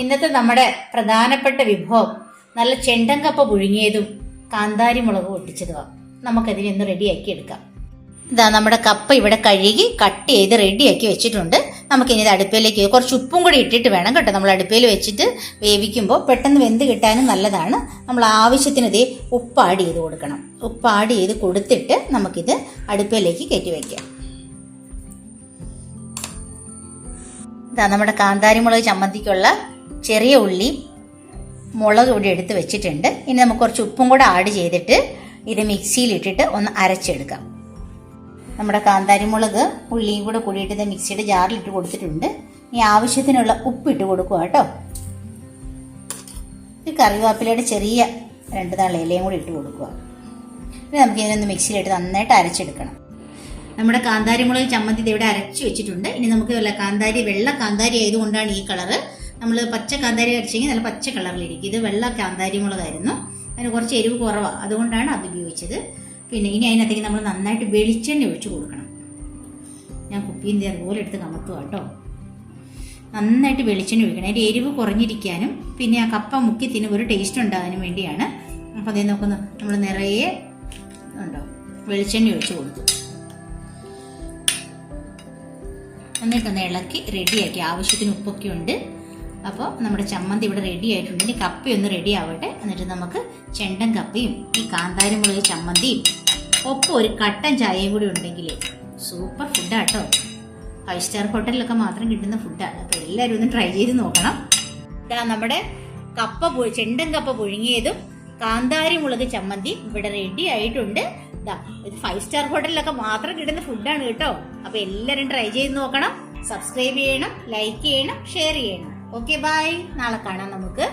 ഇന്നത്തെ നമ്മുടെ പ്രധാനപ്പെട്ട വിഭവം നല്ല ചെണ്ടങ്കപ്പ പുഴുങ്ങിയതും കാന്താരി മുളക് പൊട്ടിച്ചതുമാണ് നമുക്കതിനെ ഒന്ന് റെഡിയാക്കി എടുക്കാം. ഇതാ നമ്മുടെ കപ്പ ഇവിടെ കഴുകി കട്ട് ചെയ്ത് റെഡിയാക്കി വെച്ചിട്ടുണ്ട്. നമുക്കിനി ഇത് അടുപ്പിലേക്ക് കുറച്ച് ഉപ്പും കൂടി ഇട്ടിട്ട് വേണം കേട്ടോ. നമ്മൾ അടുപ്പിൽ വെച്ചിട്ട് വേവിക്കുമ്പോൾ പെട്ടെന്ന് വെന്ത് കിട്ടാനും നല്ലതാണ്. നമ്മൾ ആവശ്യത്തിന് ഇതേ ഉപ്പ് ആഡ് ചെയ്ത് കൊടുക്കണം. ഉപ്പ് ആഡ് ചെയ്ത് കൊടുത്തിട്ട് നമുക്കിത് അടുപ്പിലേക്ക് കയറ്റി വയ്ക്കാം ഇതാ നമ്മുടെ കാന്താരി മുളക് ചമ്മന്തിക്കുള്ള ചെറിയ ഉള്ളി മുളക് ഇവിടെ എടുത്ത് വെച്ചിട്ടുണ്ട്. ഇനി നമുക്ക് കുറച്ച് ഉപ്പും കൂടെ ആഡ് ചെയ്തിട്ട് ഇത് മിക്സിയിൽ ഇട്ടിട്ട് ഒന്ന് അരച്ചെടുക്കാം. നമ്മുടെ കാന്താരിമുളക് ഉള്ളിയും കൂടെ കൂടിയിട്ട് ഇത് മിക്സിയുടെ ജാറിലിട്ട് കൊടുത്തിട്ടുണ്ട്. ഇനി ആവശ്യത്തിനുള്ള ഉപ്പ് ഇട്ട് കൊടുക്കുക കേട്ടോ. ഈ കറിവേപ്പിലയുടെ ചെറിയ രണ്ട് നാൾ ഇലയും കൂടി ഇട്ട് കൊടുക്കുക. ഇനി നമുക്ക് ഇതിനൊന്ന് മിക്സിയിലിട്ട് നന്നായിട്ട് അരച്ചെടുക്കണം. നമ്മുടെ കാന്താരിമുളക് ചമ്മന്തി ഇവിടെ അരച്ചു വെച്ചിട്ടുണ്ട്. ഇനി നമുക്ക് കാന്താരി വെള്ള കാന്താരി ആയതുകൊണ്ടാണ് ഈ കളറ് നമ്മൾ പച്ച കാന്താരി അരച്ചെങ്കിൽ നല്ല പച്ച കളറിലിരിക്കും. ഇത് വെള്ള കാന്താരി മുളകായിരുന്നു. അതിന് കുറച്ച് എരിവ് കുറവാണ് അതുകൊണ്ടാണ് അത് ഉപയോഗിച്ചത്. പിന്നെ ഇനി അതിനകത്തേക്ക് നമ്മൾ നന്നായിട്ട് വെളിച്ചെണ്ണ ഒഴിച്ചു കൊടുക്കണം. ഞാൻ കുപ്പിയും അതുപോലെ എടുത്ത് കമത്തുക കേട്ടോ. നന്നായിട്ട് വെളിച്ചെണ്ണ ഒഴിക്കണം. അതിന്റെ എരിവ് കുറഞ്ഞിരിക്കാനും പിന്നെ ആ കപ്പ മുക്കി തിന് ഒരു ടേസ്റ്റ് ഉണ്ടാകാനും വേണ്ടിയാണ്. അപ്പോൾ അതേ നോക്കുന്നു നമ്മൾ നിറയെ ഉണ്ടോ? വെളിച്ചെണ്ണ ഒഴിച്ച് കൊടുത്തു. എന്നിട്ടൊന്ന് ഇളക്കി റെഡിയാക്കി ആവശ്യത്തിന് ഉപ്പൊക്കെ ഉണ്ട്. അപ്പോൾ നമ്മുടെ ചമ്മന്തി ഇവിടെ റെഡി ആയിട്ടുണ്ട്. ഇനി കപ്പയൊന്ന് റെഡി ആവട്ടെ. എന്നിട്ട് നമുക്ക് ചെണ്ടൻ കപ്പയും ഈ കാന്താരി മുളക് ചമ്മന്തിയും ഒപ്പം ഒരു കട്ടൻ ചായയും കൂടി ഉണ്ടെങ്കിൽ സൂപ്പർ ഫുഡാണ് കേട്ടോ ഫൈവ് സ്റ്റാർ ഹോട്ടലിലൊക്കെ മാത്രം കിട്ടുന്ന ഫുഡാണ് അപ്പോൾ എല്ലാവരും ഒന്ന് ട്രൈ ചെയ്ത് നോക്കണം. ഇതാ നമ്മുടെ കപ്പ ചെണ്ടൻ കപ്പ പുഴുങ്ങിയതും കാന്താരി മുളക് ചമ്മന്തി ഇവിടെ റെഡി ആയിട്ടുണ്ട്. ഇതാ ഇത് ഫൈവ് സ്റ്റാർ ഹോട്ടലിലൊക്കെ മാത്രം കിട്ടുന്ന ഫുഡാണ് കേട്ടോ അപ്പോൾ എല്ലാവരും ട്രൈ ചെയ്ത് നോക്കണം. സബ്സ്ക്രൈബ് ചെയ്യണം ലൈക്ക് ചെയ്യണം ഷെയർ ചെയ്യണം. ഓക്കെ ബൈ നാളെ കാണാം നമുക്ക്.